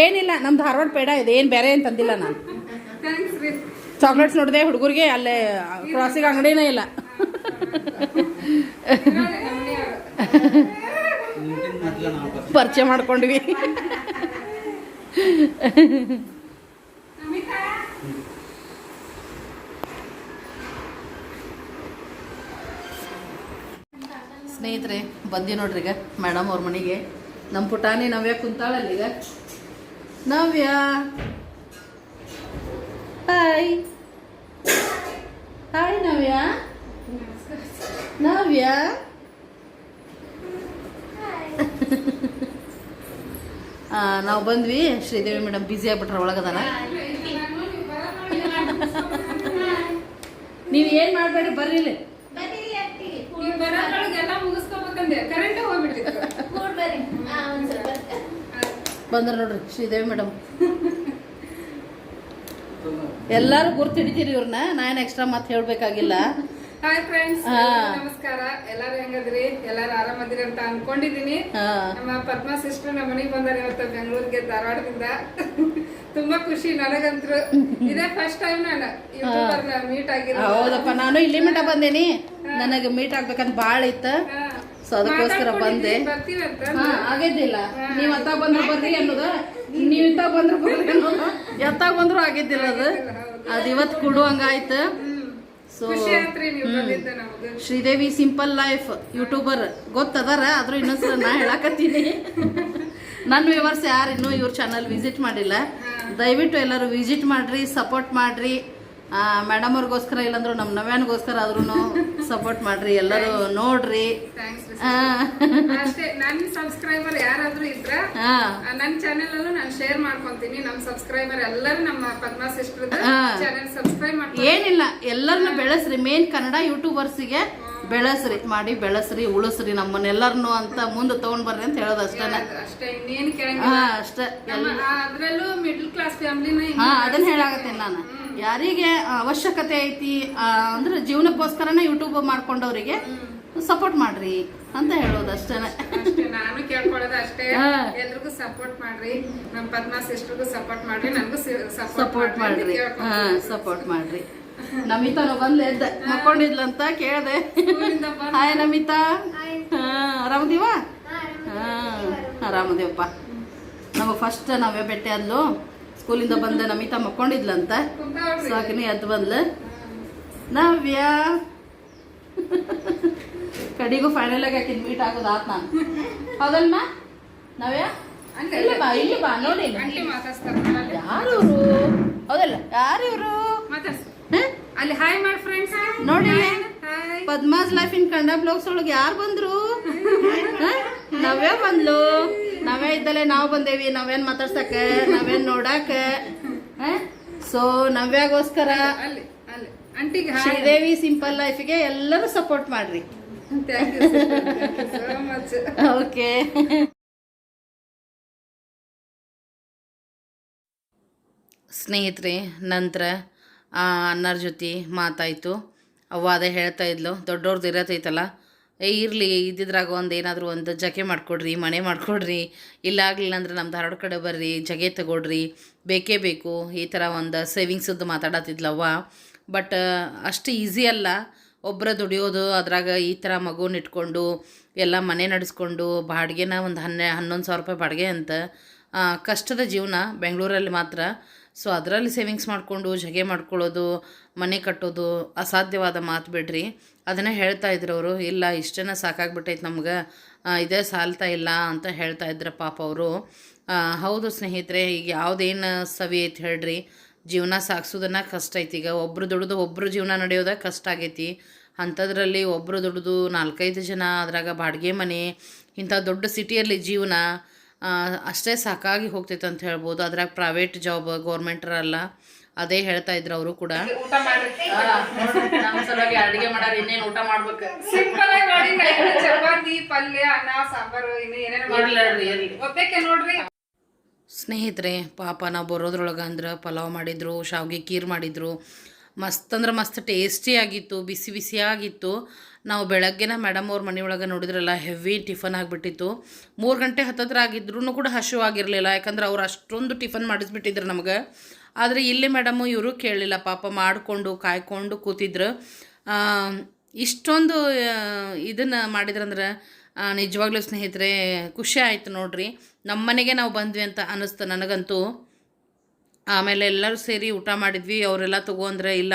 ಏನಿಲ್ಲ ನಮ್ದು ಧಾರವಾಡ ಪೇಡ ಇದೆ ಏನು ಬೇರೆ ಏನು ತಂದಿಲ್ಲ ನಾನು. ಚಾಕ್ಲೇಟ್ಸ್ ನೋಡಿದೆ ಹುಡುಗರಿಗೆ ಅಲ್ಲೇ ಕ್ರಾಸಿಗೆ ಅಂಗಡಿನೇ ಇಲ್ಲ. ನಮ್ಮ. ಪರಿಚಯ ಮಾಡ್ಕೊಂಡ್ವಿ. ಸ್ನೇಹಿತರೆ ಬಂದಿ ನೋಡ್ರಿ ಈಗ ಮೇಡಮ್ ಅವ್ರ ಮನೆಗೆ. ನಮ್ಮ ಪುಟಾಣಿ ನವ್ಯ ಕುಂತಾಳಲ್ಲ ಈಗ? ನವ್ಯ ಹಾಯ್ ಹಾಯ್ ನವ್ಯ ನವ್ಯ ನಾವು ಬಂದ್ವಿ. ಶ್ರೀದೇವಿ ಮೇಡಮ್ ಬ್ಯುಸಿ ಆಗ್ಬಿಟ್ರ ಒಳಗದಾನ. ನೀವು ಏನು ಮಾಡಬೇಡಿ ಬರ್ರಿ ಇಲ್ಲಿ ಈಗ ಬರೋದ್ರೊಳಗೆ ಎಲ್ಲ ಮುಗಿಸ್ಕೊಬೇಕಂದೆ ಕರೆಂಟೇ ಹೋಗ್ಬಿಡ್ತಿತ್ತು ಬಂದ್ರ ನೋಡ್ರಿ ಶ್ರೀದೇವಿ ಮೇಡಮ್ ಎಲ್ಲಾರು ಗುರ್ತು ಹಿಡಿತೀರಿ ಇವ್ರನ್ನ ನಾನು ಎಕ್ಸ್ಟ್ರಾ ಮತ್ತೆ ಹೇಳ್ಬೇಕಾಗಿಲ್ಲ. ಹಾಯ್ ಫ್ರೆಂಡ್ಸ್ ನಮಸ್ಕಾರ. ಎಲ್ಲಾರು ಹೆಂಗದ್ರಿ? ಎಲ್ಲಾರು ಆರಾಮದಿರಿ ಅಂತ ಅನ್ಕೊಂಡಿದೀನಿ. ನಮ್ಮ ಪದ್ಮಾ ಸಿಸ್ಟರ್ ನಮ್ಮ ಮನೆಗೆ ಬಂದಾರೆ ಇವತ್ತು ಬೆಂಗಳೂರಿಗೆ ಧಾರವಾಡದಿಂದ. ತುಂಬಾ ಖುಷಿ ನನಗಂತ್ರು. ಇದೇ ಫಸ್ಟ್ ಟೈಮ್ ನಾನು ಯೂಟ್ಯೂಬರ್ ಮೀಟ್ ಆಗಿರೋದು. ಹೌದಪ್ಪ ನಾನು ಇಲ್ಲಿ ಮಠ ಬಂದೇನಿ. ನನಗೆ ಮೀಟ್ ಆಗ್ಬೇಕಂತ ಭಾಳ ಇತ್ತ. ಸೊ ಅದಕ್ಕೋಸ್ಕರ ಬಂದೆ. ಆಗಿದ್ದಿಲ್ಲ. ನೀವ್ ಅತ್ತಾಗ ಬಂದ್ರ ಬರ್ರಿ ಅನ್ನೋದು? ನೀವ್ ಇತ್ತಾಗ ಬಂದ್ರ ಬರ್ರಿ ಅನ್ನೋದು? ಎತ್ತಾಗ ಬಂದ್ರು ಆಗಿದ್ದಿಲ್ಲ ಅದು. ಅದ್ ಇವತ್ತು ಕೊಡು ಆಯ್ತು ಸೊ ಖುಷಿ ಆತ್ರಿ ನೀವು ಬಂದಿದ್ದ ನಮ್ಗೆ ಶ್ರೀದೇವಿ ಸಿಂಪಲ್ ಲೈಫ್ ಯೂಟ್ಯೂಬರ್ ಗೊತ್ತದಾರ? ಆದ್ರೂ ಇನ್ನೊಂದ್ಸಲ ನಾ ಹೇಳಕತ್ತೀನಿ. ನನ್ನ ವ್ಯೂವರ್ಸ್ ಯಾರು ಇನ್ನೂ ಇವ್ರ ಚಾನಲ್ ವಿಸಿಟ್ ಮಾಡಿಲ್ಲ. ದಯವಿಟ್ಟು ಎಲ್ಲರೂ ವಿಸಿಟ್ ಮಾಡ್ರಿ ಸಪೋರ್ಟ್ ಮಾಡ್ರಿ. ಮೇಡಮ್ ಅವ್ರಿಗೋಸ್ಕರ ಇಲ್ಲಾಂದ್ರೂ ನಮ್ಮ ನವ್ಯಾನ್ಗೋಸ್ಕರ ಆದ್ರೂ ಸಪೋರ್ಟ್ ಮಾಡ್ರಿ ಎಲ್ಲರೂ ನೋಡ್ರಿ. ನನ್ನ ಸಬ್ಸ್ಕ್ರೈಬರ್ ಯಾರಾದ್ರೂ ಇದ್ರ ನನ್ನ ಚಾನೆಲ್ ಅಲ್ಲೂ ನಾನು ಶೇರ್ ಮಾಡ್ಕೊಂತೀನಿ. ನಮ್ಮ ಸಬ್ಸ್ಕ್ರೈಬರ್ ಎಲ್ಲರೂ ನಮ್ಮ ಪದ್ಮಾ ಸಿಸ್ಟರ್. ಚಾನೆಲ್ ಸಬ್ಸ್ಕ್ರೈಬ್ ಮಾಡ್ಕೊಂಡು ಏನಿಲ್ಲ ಎಲ್ಲರನ್ನ ಬೆಳೆಸ್ರಿ. ಮೇನ್ ಕನ್ನಡ ಯೂಟ್ಯೂಬರ್ಸಿಗೆ ಬೆಳೆಸ್ರಿ ಮಾಡಿ ಬೆಳೆಸ್ರಿ ಉಳಿಸ್ರಿ ನಮ್ಮನ್ನೆಲ್ಲರನ್ನು ಅಂತ ಮುಂದೆ ತಗೊಂಡ್ ಬರ್ರಿ ಅಂತ ಹೇಳೋದು ಅಷ್ಟೇ. ಅಷ್ಟೇ ಇನ್ನೇನು ಹಾ ಕೇಳಂಗಿಲ್ಲ ಅಷ್ಟೇ ಅದ್ರಲ್ಲೂ ಮಿಡ್ಲ್ ಕ್ಲಾಸ್ ಫ್ಯಾಮಿಲಿನ ಹಾ ಅದನ್ನ ಹೇಳಾಕತ್ತೀನಿ ನಾನು. ಯಾರಿಗೆ ಅವಶ್ಯಕತೆ ಐತಿ ಅಂದ್ರೆ ಜೀವನಕ್ಕೋಸ್ಕರನೇ ಯೂಟ್ಯೂಬ್ ಮಾಡ್ಕೊಂಡವ್ರಿಗೆ ಸಪೋರ್ಟ್ ಮಾಡ್ರಿ ಅಂತ ಹೇಳೋದು ಅಷ್ಟೇನೆ ಅಷ್ಟೇ ನಾನು ಕೇಳ್ಕೊಳ್ಳೋದು ಅಷ್ಟೇ. ಎಲ್ರಿಗೂ ಸಪೋರ್ಟ್ ಮಾಡ್ರಿ. ನಮ್ಮ ಪದ್ಮಾ ಸಿಸ್ಟರ್ಗೂ ಸಪೋರ್ಟ್ ಮಾಡ್ರಿ. ನನಗೂ ಸಪೋರ್ಟ್ ಮಾಡ್ರಿ ಹಾ ಸಪೋರ್ಟ್ ಮಾಡ್ರಿ. ನಮಿತಾನು ಬಂದ್ಲ ಎದ್ದ ಮಕ್ಕೊಂಡಿದ್ಲಂತ ಕೇಳ್ದೆ. ಬಂದ್. ಹಾಯ್ ನಮಿತಾ. ಹಾ ಆರಾಮದೀವ? ಹಾ ಆರಾಮದೇವಪ್ಪ. ನಮಗೆ ಫಸ್ಟ್ ನಾವೇ ಬೆಟ್ಟೆ ಅದ್ಲು ಸ್ಕೂಲಿಂದ ಬಂದ ನಮಿತಾ ಮಕ್ಕೊಂಡಿದ್ಲಂತ ಸಾಕಿನಿ ಎದ್ದು ಬಂದ್ಲು. ನವ್ಯ. ಕಡಿಗೂ ಫೈನಲ್ ಆಗಿ ಹಾಕಿದ್ ಮೀಟ್ ಆಗೋದು ಆತ್ ನಾನು. ಹೌದಲ್ಮ ನವ್ಯ? ಇಲ್ಲಿ ಬಾ ಇಲ್ಲ ಬಾ ನೋಡಿ. ಯಾರು ಇವರು ಯಾರು ಯಾರು ಇವರು ಅಲ್ಲಿ ಹಾಯ್ ಮಾಡಿ ಫ್ರೆಂಡ್ಸ್ ನೋಡಿ. Hi Padma's life in Kannada blogs ಒಳಗೆ ಯಾರು ಬಂದ್ರು? ನಾವೇ ಬಂದ್ಲು. ನಾವೇ ಇದ್ದಲ್ಲೇ ನಾವು ಬಂದೇವಿ. ನಾವೇನ್ ಮಾತಾಡ್ಸಕ ನಾವೇನ್ ನೋಡಾಕ ಸೊ ನವ್ಯಾಗೋಸ್ಕರ ಅಲ್ಲಿ ಅಲ್ಲಿ ಆಂಟಿಗೆ ಹಾಯ್ ಶ್ರೀದೇವಿ ಸಿಂಪಲ್ ಲೈಫ್ಗೆ ಎಲ್ಲರೂ ಸಪೋರ್ಟ್ ಮಾಡ್ರಿ. Thank you so much okay ಸ್ನೇಹಿತರೆ ನಂತರ ಅಣ್ಣರ ಜೊತೆ ಮಾತಾಯಿತು. ಅವ್ವ ಅದೇ ಹೇಳ್ತಾ ಇದ್ಲು ದೊಡ್ಡವ್ರದ್ದು ಇರತ್ತೈತಲ್ಲ ಏ ಇರಲಿ, ಇದ್ದಿದ್ರಾಗ ಒಂದು ಏನಾದರೂ ಒಂದು ಜಗೆ ಮಾಡಿಕೊಡ್ರಿ ಮನೆ ಮಾಡಿಕೊಡ್ರಿ, ಇಲ್ಲ ಆಗಲಿಲ್ಲ ಅಂದ್ರೆ ನಮ್ಮ ಧಾರವಾಡ ಕಡೆ ಬರ್ರಿ, ಜಗೆ ತಗೊಡ್ರಿ, ಬೇಕೇ ಬೇಕು. ಈ ಥರ ಒಂದು ಸೇವಿಂಗ್ಸದ್ದು ಮಾತಾಡತ್ತಿದ್ಲವ್ವ ಬಟ್ ಅಷ್ಟು ಈಸಿ ಅಲ್ಲ ಒಬ್ಬರ ದುಡಿಯೋದು, ಅದ್ರಾಗ ಈ ಥರ ಮಗುನ ಇಟ್ಕೊಂಡು, ಎಲ್ಲ ಮನೆ ನಡೆಸ್ಕೊಂಡು, ಬಾಡಿಗೆನ ಒಂದು ಹನ್ನೆ ಹನ್ನೊಂದು ಸಾವಿರ ರೂಪಾಯಿ ಬಾಡಿಗೆ ಅಂತ ಕಷ್ಟದ ಜೀವನ ಬೆಂಗಳೂರಲ್ಲಿ ಮಾತ್ರ ಸೊ ಅದರಲ್ಲಿ ಸೇವಿಂಗ್ಸ್ ಮಾಡಿಕೊಂಡು, ಜಗೆ ಮಾಡ್ಕೊಳ್ಳೋದು, ಮನೆ ಕಟ್ಟೋದು ಅಸಾಧ್ಯವಾದ ಮಾತು ಬಿಡ್ರಿ. ಅದನ್ನೇ ಹೇಳ್ತಾ ಇದ್ರು ಅವರು ಇಲ್ಲ ಇಷ್ಟನ್ನ ಸಾಕಾಗ್ಬಿಟ್ಟೈತೆ ನಮ್ಗೆ ಇದೇ ಸಾಲ್ತಾ ಇಲ್ಲ ಅಂತ ಹೇಳ್ತಾ ಇದ್ರು ಪಾಪ ಅವರು. ಹೌದು ಸ್ನೇಹಿತರೆ, ಈಗ ಯಾವುದೇನು ಸವಿ ಐತೆ ಹೇಳ್ರಿ. ಜೀವನ ಸಾಗಿಸೋದನ್ನ ಕಷ್ಟ ಐತಿ ಈಗ. ಒಬ್ರು ದುಡಿದು ಒಬ್ರು ಜೀವನ ನಡೆಯೋದ ಕಷ್ಟ ಆಗೈತಿ. ಅಂಥದ್ರಲ್ಲಿ ಒಬ್ಬರು ದುಡಿದು ನಾಲ್ಕೈದು ಜನ ಅದ್ರಾಗ ಬಾಡಿಗೆ ಮನೆ, ಇಂಥ ದೊಡ್ಡ ಸಿಟಿಯಲ್ಲಿ ಜೀವನ ಅಷ್ಟೇ ಸಾಕಾಗಿ ಹೋಗ್ತೈತೆ ಅಂತ ಹೇಳ್ಬೋದು. ಅದ್ರಾಗ ಪ್ರೈವೇಟ್ ಜಾಬ್ ಗೌರ್ಮೆಂಟ್ರಲ್ಲ ಅದೇ ಹೇಳ್ತಾ ಇದ್ರು ಅವರು ಕೂಡ. ಊಟ ಸಲುವಾಗಿ ಅಡುಗೆ ಮಾಡಾರ ಇನ್ನೇನು ಊಟ ಮಾಡ್ಬೇಕು. ಸಿಂಪಲ್ ಆಗಿ ಮಾಡಿ ಚಪಾತಿ ಪಲ್ಯ ಅನ್ನ ಸಾಂಬಾರು ಇನ್ನು ಏನೇನು ಇರ್ಲಿ, ಇರ್ಲಿ. ಒಬ್ಬಕ್ಕೆ ನೋಡ್ರಿ. ಸ್ನೇಹಿತರೆ ಪಾಪ ನಾವು ಬರೋದ್ರೊಳಗೆ ಅಂದ್ರೆ ಪಲಾವ್ ಮಾಡಿದ್ರು ಶಾವ್ಗೆ ಕೀರ್ ಮಾಡಿದ್ರು. ಮಸ್ತ್ ಅಂದ್ರೆ ಮಸ್ತ್ ಟೇಸ್ಟಿ ಆಗಿತ್ತು, ಬಿಸಿ ಬಿಸಿಯಾಗಿತ್ತು ನಾವು ಬೆಳಗ್ಗೆನ ಮೇಡಮ್ ಅವ್ರ ಮನೆಯೊಳಗೆ ನೋಡಿದ್ರಲ್ಲ ಹೆವಿ ಟಿಫನ್ ಆಗಿಬಿಟ್ಟಿತ್ತು. ಮೂರು ಗಂಟೆ ಹತ್ತತ್ರ ಆಗಿದ್ರೂ ಕೂಡ ಹಸು ಆಗಿರಲಿಲ್ಲ, ಯಾಕಂದ್ರೆ ಅವ್ರು ಅಷ್ಟೊಂದು ಟಿಫನ್ ಮಾಡಿಸ್ಬಿಟ್ಟಿದ್ರು ನಮಗೆ. ಆದರೆ ಇಲ್ಲಿ ಮೇಡಮು ಇವರು ಕೇಳಲಿಲ್ಲ, ಪಾಪ ಮಾಡಿಕೊಂಡು, ಕಾಯ್ಕೊಂಡು ಕೂತಿದ್ರು. ಇಷ್ಟೊಂದು ಇದನ್ನು ಮಾಡಿದ್ರಂದ್ರೆ ನಿಜವಾಗ್ಲೂ ಸ್ನೇಹಿತರೆ, ಖುಷಿ ಆಯಿತು ನೋಡ್ರಿ. ನಮ್ಮ ಮನೆಗೆ ನಾವು ಬಂದ್ವಿ ಅಂತ ಅನ್ನಿಸ್ತು ನನಗಂತೂ. ಆಮೇಲೆ ಎಲ್ಲರೂ ಸೇರಿ ಊಟ ಮಾಡಿದ್ವಿ. ಅವರೆಲ್ಲ ತಗೊಂಡ್ರೆ ಇಲ್ಲ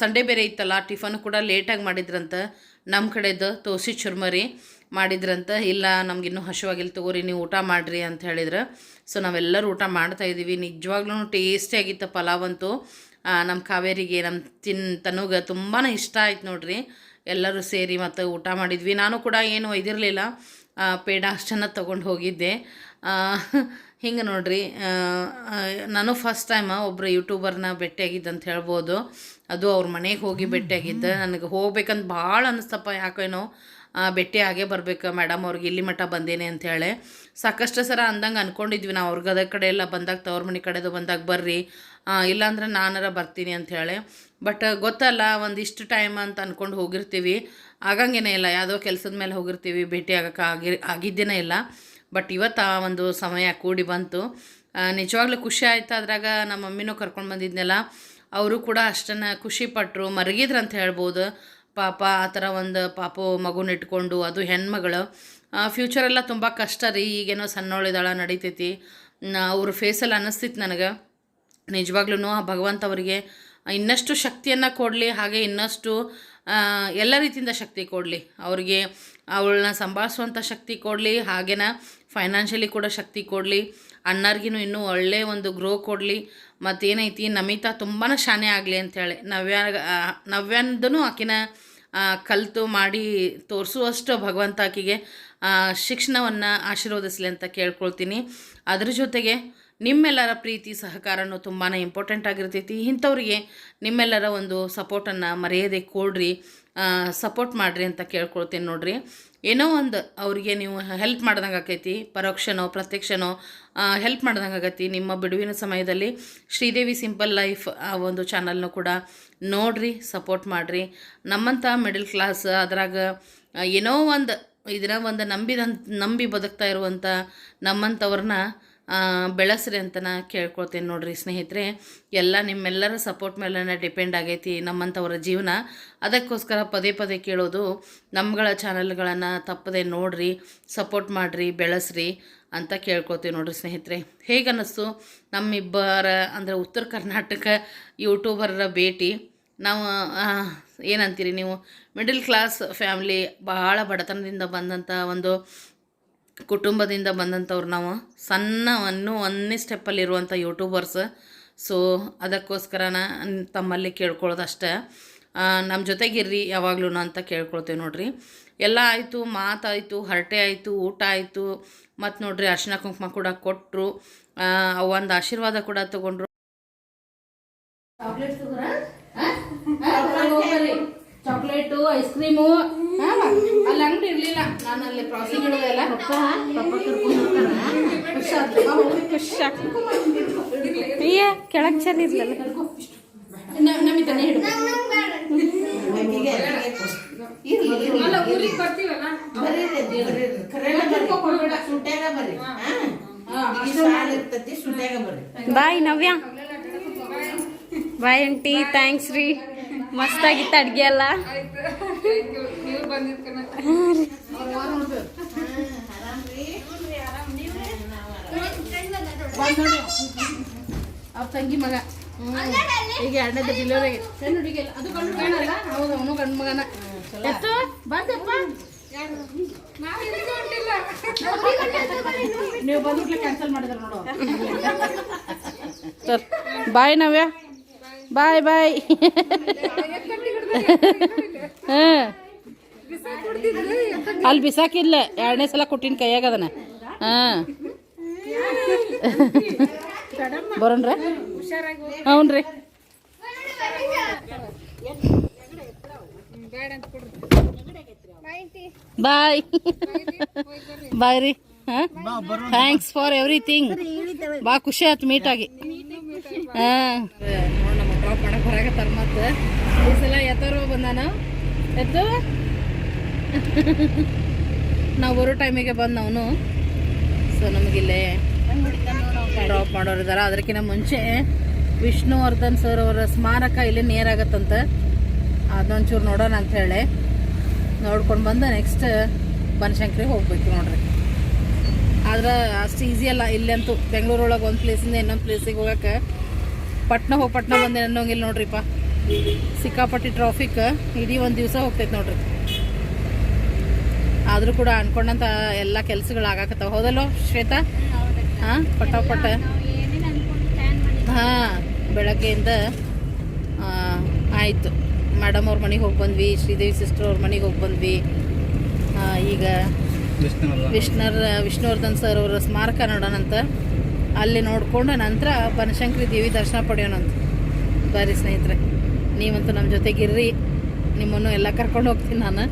ಸಂಡೇ ಬೇರೆ ಇತ್ತಲ್ಲ, ಟಿಫನ್ ಕೂಡ ಲೇಟಾಗಿ ಮಾಡಿದ್ರಂತ. ನಮ್ಮ ಕಡೆದು ತೋಸಿ ಚುರ್ಮರಿ ಮಾಡಿದ್ರಂತ. ಇಲ್ಲ ನಮಗಿನ್ನೂ ಹಸಿವಾಗಿಲ್ಲ ತಗೋರಿ, ನೀವು ಊಟ ಮಾಡಿರಿ ಅಂತ ಹೇಳಿದ್ರು. ಸೊ ನಾವೆಲ್ಲರೂ ಊಟ ಮಾಡ್ತಾ ಇದ್ದೀವಿ. ನಿಜವಾಗ್ಲೂ ಟೇಸ್ಟಿಯಾಗಿತ್ತು ಪಲಾವ್ ಅಂತೂ. ನಮ್ಮ ಕಾವೇರಿಗೆ ನಮ್ಮ ತಿನ್, ತನುಗೆ ತುಂಬಾ ಇಷ್ಟ ಆಯ್ತು ನೋಡ್ರಿ. ಎಲ್ಲರೂ ಸೇರಿ ಮತ್ತು ಊಟ ಮಾಡಿದ್ವಿ. ನಾನು ಕೂಡ ಏನು ಒಯ್ದಿರಲಿಲ್ಲ ಪೇಡ ಅಷ್ಟನ್ನು ತೊಗೊಂಡು ಹೋಗಿದ್ದೆ. ಹಿಂಗೆ ನೋಡ್ರಿ ನಾನು ಫಸ್ಟ್ ಟೈಮ್ ಒಬ್ಬರು ಯೂಟ್ಯೂಬರ್ನ ಭೇಟಿಯಾಗಿದ್ದಂತ ಅಂತ ಹೇಳ್ಬೋದು. ಅದು ಅವ್ರ ಮನೆಗೆ ಹೋಗಿ ಭೇಟಿಯಾಗಿದ್ದೆ. ನನಗೆ ಹೋಗ್ಬೇಕಂತ ಭಾಳ ಅನಿಸ್ತಪ್ಪ. ಯಾಕೇನೋ ಭೇಟಿ ಆಗೇ ಬರ್ಬೇಕು. ಮೇಡಮ್ ಅವ್ರಿಗೆ ಇಲ್ಲಿ ಮಠ ಬಂದೇನೆ ಅಂತೇಳಿ ಸಾಕಷ್ಟು ಸರ ಅಂದಂಗೆ ಅಂದ್ಕೊಂಡಿದ್ವಿ ನಾವು. ಅವ್ರಿಗೆ ಅದರ ಕಡೆ ಎಲ್ಲ ಬಂದಾಗ ತವ್ರ ಮನೆ ಕಡೆದು ಬಂದಾಗ ಬರ್ರಿ. ಇಲ್ಲಾಂದ್ರೆ ನಾನಾರ ಬರ್ತೀನಿ ಅಂಥೇಳಿ ಬಟ್ ಗೊತ್ತಲ್ಲ ಒಂದಿಷ್ಟು ಟೈಮ್ ಅಂತ ಅಂದ್ಕೊಂಡು ಹೋಗಿರ್ತೀವಿ. ಆಗಂಗೇನೇ ಇಲ್ಲ. ಯಾವುದೋ ಕೆಲಸದ ಮೇಲೆ ಹೋಗಿರ್ತೀವಿ. ಭೇಟಿ ಆಗೋಕೆ ಆಗಿ ಆಗಿದ್ದೇನೇ ಇಲ್ಲ. ಬಟ್ ಇವತ್ತು ಆ ಒಂದು ಸಮಯ ಕೂಡಿ ಬಂತು. ನಿಜವಾಗ್ಲೂ ಖುಷಿ ಆಯ್ತು ಅದ್ರಾಗ ನಮ್ಮ ಮಮ್ಮಿನೂ ಕರ್ಕೊಂಡು ಬಂದಿದ್ನಲ್ಲ. ಅವರು ಕೂಡ ಅಷ್ಟನ್ನು ಖುಷಿ ಪಟ್ಟರು ಮರಗಿದ್ರು ಅಂತ ಹೇಳ್ಬೋದು. ಪಾಪ ಆ ಥರ ಒಂದು ಪಾಪು ಮಗುನ ಇಟ್ಕೊಂಡು, ಅದು ಹೆಣ್ಮಗಳು. ಫ್ಯೂಚರೆಲ್ಲ ತುಂಬ ಕಷ್ಟ ರೀ, ಈಗೇನೋ ಸಣ್ಣವಳಿದಾಳ ನಡೀತೈತಿ. ಅವ್ರ ಫೇಸಲ್ಲಿ ಅನ್ನಿಸ್ತಿತ್ತು ನನಗೆ. ನಿಜವಾಗ್ಲೂ ಆ ಭಗವಂತ ಅವರಿಗೆ ಇನ್ನಷ್ಟು ಶಕ್ತಿಯನ್ನು ಕೊಡಲಿ, ಹಾಗೆ ಇನ್ನಷ್ಟು ಎಲ್ಲ ರೀತಿಯಿಂದ ಶಕ್ತಿ ಕೊಡಲಿ. ಅವ್ರಿಗೆ ಅವಳನ್ನ ಸಂಭಾಳಿಸುವಂಥ ಶಕ್ತಿ ಕೊಡಲಿ, ಹಾಗೇನ ಫೈನಾನ್ಷಿಯಲಿ ಕೂಡ ಶಕ್ತಿ ಕೊಡಲಿ. ಅಣ್ಣರಿಗಿನೂ ಇನ್ನೂ ಒಳ್ಳೆಯ ಒಂದು ಗ್ರೋ ಕೊಡಲಿ. ಮತ್ತೇನೈತಿ ನಮಿತಾ ತುಂಬಾ ಶಾನೆ ಆಗಲಿ ಅಂಥೇಳಿ ನವ್ಯ ನವ್ಯಂದೂ ಆಕಿನ ಕಲಿತು ಮಾಡಿ ತೋರಿಸುವಷ್ಟು ಭಗವಂತ ಆಕಿಗೆ ಶಿಕ್ಷಣವನ್ನು ಆಶೀರ್ವದಿಸಲಿ ಅಂತ ಕೇಳ್ಕೊಳ್ತೀನಿ. ಅದ್ರ ಜೊತೆಗೆ ನಿಮ್ಮೆಲ್ಲರ ಪ್ರೀತಿ ಸಹಕಾರನೂ ತುಂಬಾ ಇಂಪಾರ್ಟೆಂಟ್ ಆಗಿರ್ತೈತಿ. ಇಂಥವ್ರಿಗೆ ನಿಮ್ಮೆಲ್ಲರ ಒಂದು ಸಪೋರ್ಟನ್ನು ಮರೆಯದೆ ಕೊಡ್ರಿ ಸಪೋರ್ಟ್ ಮಾಡಿರಿ ಅಂತ ಕೇಳ್ಕೊಳ್ತೀನಿ ನೋಡ್ರಿ. ಏನೋ ಒಂದು ಅವರಿಗೆ ನೀವು ಹೆಲ್ಪ್ ಮಾಡ್ದಂಗೆ ಆಕೈತಿ ಪರೋಕ್ಷನೋ, ಪ್ರತ್ಯಕ್ಷನೋ ಹೆಲ್ಪ್ ಮಾಡ್ದಂಗೆ ಆಗೈತಿ. ನಿಮ್ಮ ಬಿಡುವಿನ ಸಮಯದಲ್ಲಿ ಶ್ರೀದೇವಿ ಸಿಂಪಲ್ ಲೈಫ್ ಆ ಒಂದು ಚಾನಲ್ನು ಕೂಡ ನೋಡ್ರಿ ಸಪೋರ್ಟ್ ಮಾಡಿರಿ. ನಮ್ಮಂಥ ಮಿಡಲ್ ಕ್ಲಾಸ್ ಅದರಾಗ ಏನೋ ಒಂದು ಇದನ್ನ ಒಂದು ನಂಬಿದಂತ, ನಂಬಿ ಬದುಕ್ತಾ ಇರುವಂಥ ನಮ್ಮಂಥವ್ರನ್ನ ಬೆಳೆಸ್ರಿ ಅಂತ ನಾ ಕೇಳ್ಕೊಳ್ತೀನಿ ನೋಡ್ರಿ ಸ್ನೇಹಿತರೆ. ಎಲ್ಲ ನಿಮ್ಮೆಲ್ಲರ ಸಪೋರ್ಟ್ ಮೇಲೆ ಡಿಪೆಂಡ್ ಆಗೈತಿ ನಮ್ಮಂಥವರ ಜೀವನ. ಅದಕ್ಕೋಸ್ಕರ ಪದೇ ಪದೇ ಕೇಳೋದು ನಮ್ಮಗಳ ಚಾನಲ್ಗಳನ್ನು ತಪ್ಪದೆ ನೋಡಿರಿ ಸಪೋರ್ಟ್ ಮಾಡಿರಿ, ಬೆಳೆಸ್ರಿ ಅಂತ ಕೇಳ್ಕೊತೀವಿ ನೋಡಿರಿ ಸ್ನೇಹಿತರೆ. ಹೇಗನ್ನಿಸ್ತು ನಮ್ಮಿಬ್ಬರ, ಅಂದರೆ ಉತ್ತರ ಕರ್ನಾಟಕ ಯೂಟ್ಯೂಬರರ ಭೇಟಿ. ನಾವು ಏನಂತೀರಿ ನೀವು? ಮಿಡಲ್ ಕ್ಲಾಸ್ ಫ್ಯಾಮ್ಲಿ ಭಾಳ ಬಡತನದಿಂದ ಬಂದಂಥ ಒಂದು ಕುಟುಂಬದಿಂದ ಬಂದಂಥವ್ರು ನಾವು. ಸಣ್ಣ ಇನ್ನೂ ಒಂದನೇ ಸ್ಟೆಪ್ಪಲ್ಲಿರುವಂಥ ಯೂಟ್ಯೂಬರ್ಸ್. ಸೊ ಅದಕ್ಕೋಸ್ಕರ ತಮ್ಮಲ್ಲಿ ಕೇಳ್ಕೊಳ್ಳೋದು ಅಷ್ಟೇ ನಮ್ಮ ಜೊತೆಗಿರ್ರಿ ಯಾವಾಗ್ಲೂ ಅಂತ ಕೇಳ್ಕೊಳ್ತೇವೆ ನೋಡ್ರಿ. ಎಲ್ಲ ಆಯಿತು ಮಾತಾಯಿತು ಹರಟೆ ಆಯಿತು, ಊಟ ಆಯಿತು. ಮತ್ತು ನೋಡ್ರಿ ಅರ್ಶಿನ ಕುಂಕುಮ ಕೂಡ ಕೊಟ್ಟರು ಒಂದು ಆಶೀರ್ವಾದ ಕೂಡ ತಗೊಂಡ್ರು. Chocolate ice cream. ಅಲ್ಲಿ ಅಂಗಡಿ ಇರಲಿಲ್ಲ. ನಾನು ಅಲ್ಲಿ ಕ್ರಾಸಿಂಗ್ ಇಡೋದೆಲ್ಲ ಅಯ್ಯ ಕೆಳಗ್ ಚಂದ ಇರ್ಲಲ್ಲ ನಮಿತಾನೆ ಹಿಡು ಅಲ್ಲ ಊರಿಗೆ ಬರ್ತೀವಲ್ಲ? ಬಾಯ್ ನವ್ಯ. ಬಾಯ್ ಆಂಟಿ. ಥ್ಯಾಂಕ್ಸ್ ರೀ. ಮಸ್ತಾಗಿತ್ತು ಅಡ್ಗೆ ಎಲ್ಲ. ಅವ್ರ ತಂಗಿ ಮಗ. ಈಗ ಎರಡನೇದು ಡಿಲಿವರಿ ಹುಡುಗಿ ಅದು ಗಂಡು ಮಗನಲ್ಲ ಹೌದು ಅವನು ಗಂಡು ಮಗನ. ಎತ್ತು? ಬಂದಪ್ಪ? ನೀವು ಬಂದ್ಬಿಟ್ಲೆ ಕ್ಯಾನ್ಸಲ್ ಮಾಡಿದ್ರೆ ನೋಡು. Sir bye Navya. Bye bye. ಹಾಂ. ಅಲ್ಲಿ ಬಿಸಾಕಿಲ್ಲ. ಎರಡನೇ ಸಲ ಕೊಟ್ಟಿನ ಕೈಯಾಗ ಅದನ್ನ. ಹಾಂ. ಬರೋಣ್ರಿ? ಹ್ಞೂ ರೀ ಬಾಯ್. ಬಾಯ್ ರೀ. ಹಾಂ. ಥ್ಯಾಂಕ್ಸ್ ಫಾರ್ ಎವ್ರಿಥಿಂಗ್ ಬಾ ಖುಷಿ ಆಯ್ತು ಮೀಟ್ ಆಗಿ ಹಾಂ. ಡ್ರಾಪ್ ಮಾಡಕ್ಕೆ ಈ ಸಲ ಎತ್ತರು ಬಂದಾನ? ಎತ್ತು ನಾವು ಬರೋ ಟೈಮಿಗೆ ಬಂದು ಅವನು ಸೊ ನಮಗಿಲ್ಲೇ ಡ್ರಾಪ್ ಮಾಡೋರು ಅದಕ್ಕಿಂತ ಮುಂಚೆ ವಿಷ್ಣುವರ್ಧನ್ ಸರ್ ಅವರ ಸ್ಮಾರಕ ಇಲ್ಲಿ ನೇರಾಗತ್ತಂತ ಅದೊಂಚೂರು ನೋಡೋಣ ಅಂತ ಹೇಳಿ. ನೋಡ್ಕೊಂಡು ಬಂದು ನೆಕ್ಸ್ಟ್ ಬನಶಂಕರಿ ಹೋಗ್ಬೇಕು ನೋಡ್ರಿ. ಆದ್ರೆ ಅಷ್ಟು ಈಸಿ ಅಲ್ಲ. ಇಲ್ಲಂತೂ ಬೆಂಗಳೂರೊಳಗೆ ಒಂದು ಪ್ಲೇಸಿಂದ ಇನ್ನೊಂದು ಪ್ಲೇಸಿಗೆ ಹೋಗಕ್ಕೆ ಪಟ್ನ ಹೋಗಿ ಪಟ್ನ ಬಂದೆ ಅನ್ನೋಂಗಿಲ್ಲ ನೋಡ್ರಿಪ್ಪ. ಸಿಕ್ಕಾಪಟ್ಟಿ ಟ್ರಾಫಿಕ್ ಇಡೀ ಒಂದು ದಿವಸ ಹೋಗ್ತೈತೆ ನೋಡ್ರಿ. ಆದರೂ ಕೂಡ ಅನ್ಕೊಂಡಂತ ಎಲ್ಲ ಕೆಲಸಗಳು ಆಗಾಕತ್ತಾವ. ಹೌದಲ್ಲೋ ಶ್ವೇತಾ? ಹಾಂ ಪಟಾಪಟ ಪಟ್ಟ ಮಾಡಿ ಹಾಂ ಬೆಳಗ್ಗೆಯಿಂದ ಆಯಿತು. ಮೇಡಮ್ ಅವ್ರ ಮನೆಗೆ ಹೋಗಿ ಬಂದ್ವಿ ಶ್ರೀದೇವಿ ಸಿಸ್ಟರ್ ಅವ್ರ ಮನೆಗೆ ಹೋಗಿ ಬಂದ್ವಿ. ಈಗ ವಿಷ್ಣುವರ್ಧನ್. ವಿಷ್ಣುವರ್ಧನ್ ಸರ್ ಅವರ ಸ್ಮಾರಕ ನೋಡೋಣಂತ. ಅಲ್ಲಿ ನೋಡಿಕೊಂಡು ನಂತರ ಬನಶಂಕರಿ ದೇವಿ ದರ್ಶನ ಪಡೆಯೋಣಂತ ಬಾರಿ ಸ್ನೇಹಿತರೆ, ನೀವಂತೂ ನಮ್ಮ ಜೊತೆಗಿರ್ರಿ, ನಿಮ್ಮನ್ನು ಎಲ್ಲ ಕರ್ಕೊಂಡು ಹೋಗ್ತೀನಿ ನಾನು.